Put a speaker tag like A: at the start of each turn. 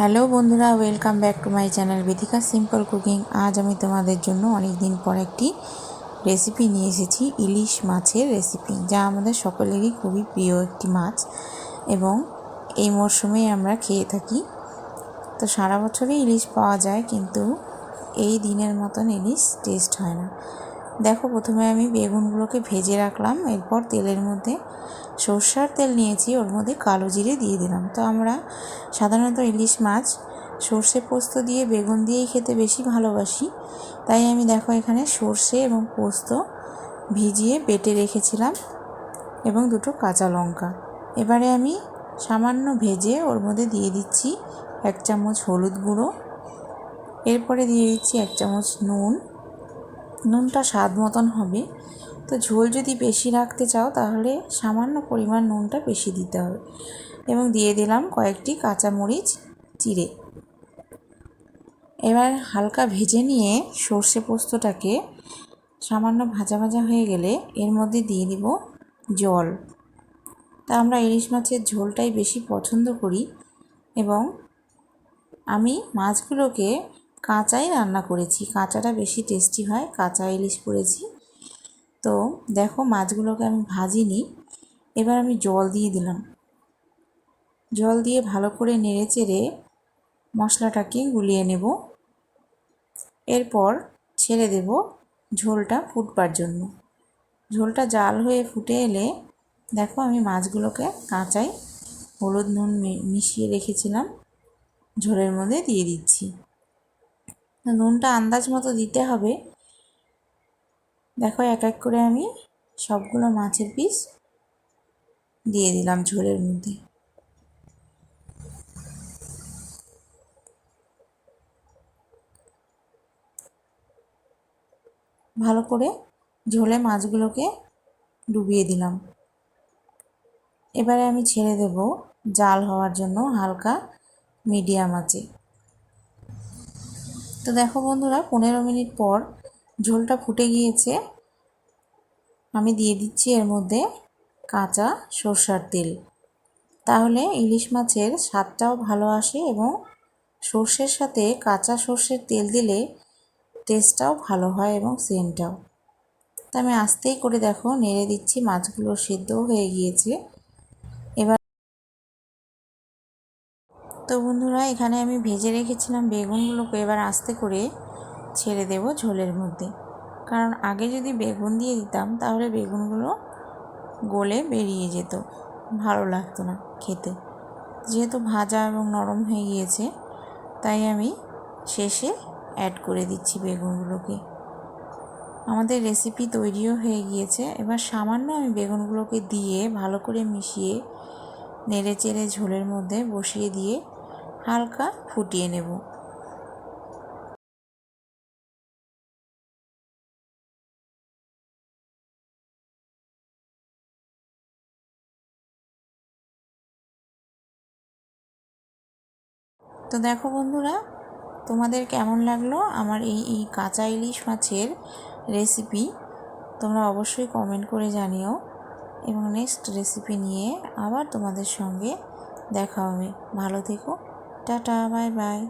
A: Hello বন্ধুরা, welcome back to my channel Vedika simple cooking. আজ আমি তোমাদের জন্য অনেক দিন পর একটি রেসিপি নিয়ে এসেছি, ইলিশ মাছের রেসিপি, যা আমাদের সকলেরই খুবই প্রিয় একটি মাছ এবং এই মরশুমে আমরা খেয়ে থাকি। তো সারা বছরই ইলিশ পাওয়া যায়, কিন্তু এই দিনের মতন ইলিশ টেস্ট হয় না। দেখো, প্রথমে আমি বেগুনগুলোকে ভেজে রাখলাম, এরপর তেলের মধ্যে সর্ষার তেল নিয়েছি, ওর মধ্যে কালো জিরে দিয়ে দিলাম। তো আমরা সাধারণত ইলিশ মাছ, সর্ষে পোস্ত দিয়ে বেগুন দিয়েই খেতে বেশি ভালোবাসি। তাই আমি দেখো, এখানে সর্ষে এবং পোস্ত ভিজিয়ে বেটে রেখেছিলাম এবং দুটো কাঁচা লঙ্কা। এবারে আমি সামান্য ভেজে ওর মধ্যে দিয়ে দিচ্ছি এক চামচ হলুদ গুঁড়ো, এরপরে দিয়ে দিচ্ছি এক চামচ নুন নুনটা স্বাদ মতন হবে। তো ঝোল যদি বেশি রাখতে চাও, তাহলে সামান্য পরিমাণ নুনটা বেশি দিতে হবে। এবং দিয়ে দিলাম কয়েকটি কাঁচামরিচ চিড়ে এবার হালকা ভেজে নিয়ে সর্ষে পোস্তটাকে সামান্য ভাজা ভাজা হয়ে গেলে এর মধ্যে দিয়ে দিব জল। তা আমরা ইলিশ মাছের ঝোলটাই বেশি পছন্দ করি এবং আমি মাছগুলোকে কাঁচাই রান্না করেছি। কাঁচাটা বেশি টেস্টি হয়, কাঁচা ইলিশ করেছি। তো দেখো মাছগুলোকে আমি ভাজিনি। এবার আমি জল দিয়ে দিলাম। জল দিয়ে ভালো করে নেড়ে চেড়ে মশলাটাকে গুলিয়ে নেব। এরপর ছেড়ে দেব ঝোলটা ফুটবার জন্য। ঝোলটা জাল হয়ে ফুটে এলে দেখো আমি মাছগুলোকে কাঁচাই হলুদ নুন মিশিয়ে রেখেছিলাম। ঝোলের মধ্যে দিয়ে দিচ্ছি। নুনটা আন্দাজ মতো দিতে হবে। দেখো এক এক করে আমি সবগুলো মাছের পিস দিয়ে দিলাম ঝোলের মধ্যে। ভালো করে ঝোলে মাছগুলোকে ডুবিয়ে দিলাম। এবারে আমি ছেড়ে দেব, জাল হওয়ার জন্য হালকা মিডিয়াম আছে তো দেখো বন্ধুরা, পনেরো মিনিট পর ঝোলটা ফুটে গিয়েছে। আমি দিয়ে দিচ্ছি এর মধ্যে কাঁচা সর্ষার তেল। তাহলে ইলিশ মাছের স্বাদটাও ভালো আসে এবং সর্ষের সাথে কাঁচা সর্ষের তেল দিলে টেস্টটাও ভালো হয় এবং সেন্টটাও। তা আমি আস্তেই করে দেখো, নেড়ে দিচ্ছি, মাছগুলো সেদ্ধও হয়ে গিয়েছে। তো বন্ধুরা, এখানে আমি ভেজে রেখেছিলাম বেগুনগুলোকে এবার আস্তে করে ছেড়ে দেব ঝোলের মধ্যে। কারণ আগে যদি বেগুন দিয়ে দিতাম, তাহলে বেগুনগুলো গলে বেরিয়ে যেত। ভালো লাগতো না খেতে। যেহেতু ভাজা এবং নরম হয়ে গিয়েছে, তাই আমি শেষে অ্যাড করে দিচ্ছি বেগুনগুলোকে। আমাদের রেসিপি তৈরিও হয়ে গিয়েছে। এবার সামান্য আমি বেগুনগুলোকে দিয়ে ভালো করে মিশিয়ে নেড়ে চেড়ে ঝোলের মধ্যে বসিয়ে দিয়ে হালকা ফুটিয়ে নেব। তো দেখো বন্ধুরা, তোমাদের কেমন লাগল আমার এই এই কাঁচা ইলিশ মাছের রেসিপি তোমরা অবশ্যই কমেন্ট করে জানিও এবং নেক্সট রেসিপি নিয়ে আবার তোমাদের সঙ্গে দেখা হবে। ভালো থেকো। Tata bye bye.